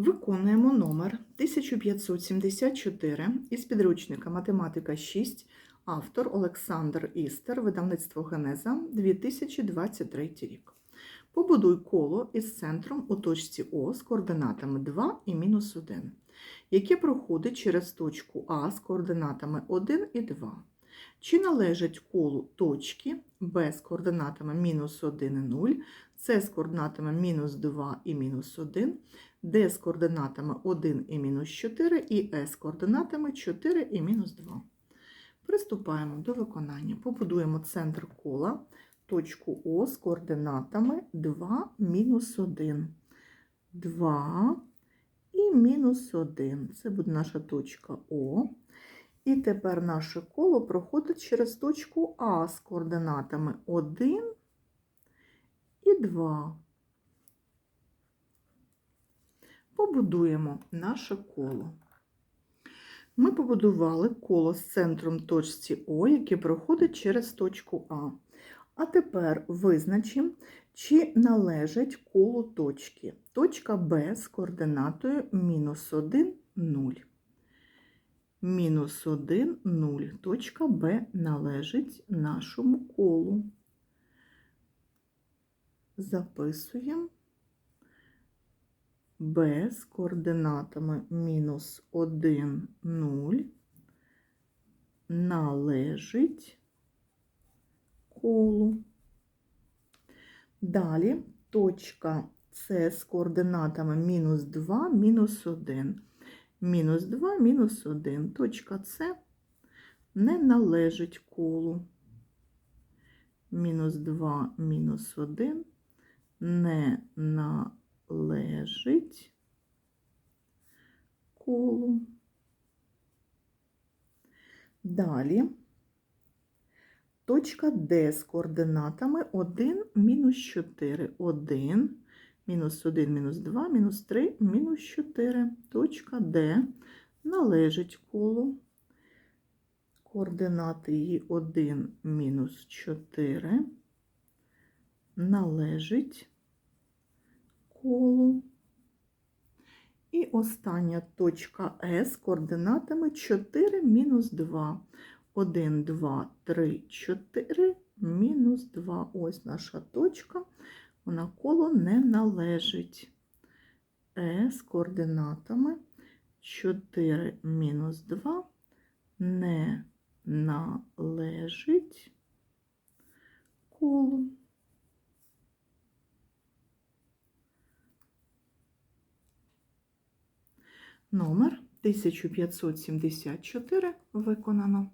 Виконуємо номер 1574 із підручника Математика 6, автор Олександр Істер, видавництво Генеза 2023 рік. Побудуй коло із центром у точці О з координатами 2 і мінус 1, яке проходить через точку А з координатами 1 і 2. Чи належать колу точки Б з координатами мінус 1 і 0, С з координатами мінус 2 і мінус 1, Д з координатами 1 і мінус 4 і Е з координатами 4 і мінус 2. Приступаємо до виконання. Побудуємо центр кола, точку О з координатами 2, мінус 1. 2 і мінус 1. Це буде наша точка О. І тепер наше коло проходить через точку А з координатами 1 і 2. Побудуємо наше коло. Ми побудували коло з центром точці О, яке проходить через точку А. А тепер визначимо, чи належить колу точки. Точка Б з координатою мінус 1, 0. Мінус 1, 0. Точка Б належить нашому колу. Записуємо. Б з координатами мінус 1, 0 належить колу. Далі точка С з координатами мінус 2, мінус 1. Мінус 2, мінус 1. Точка С не належить колу. Мінус 2, мінус 1 не належить колу. Далі точка Д з координатами 1, мінус 4. 1, мінус 1, мінус 2, мінус 3, мінус 4. Точка Д належить колу. Координати її 1, мінус 4 належить колу. І остання точка С координатами 4 мінус 2. 1, 2, 3, 4, мінус 2. Ось наша точка. Вона коло не належить. Е з координатами 4 мінус 2 не належить колу. Номер 1574 виконано.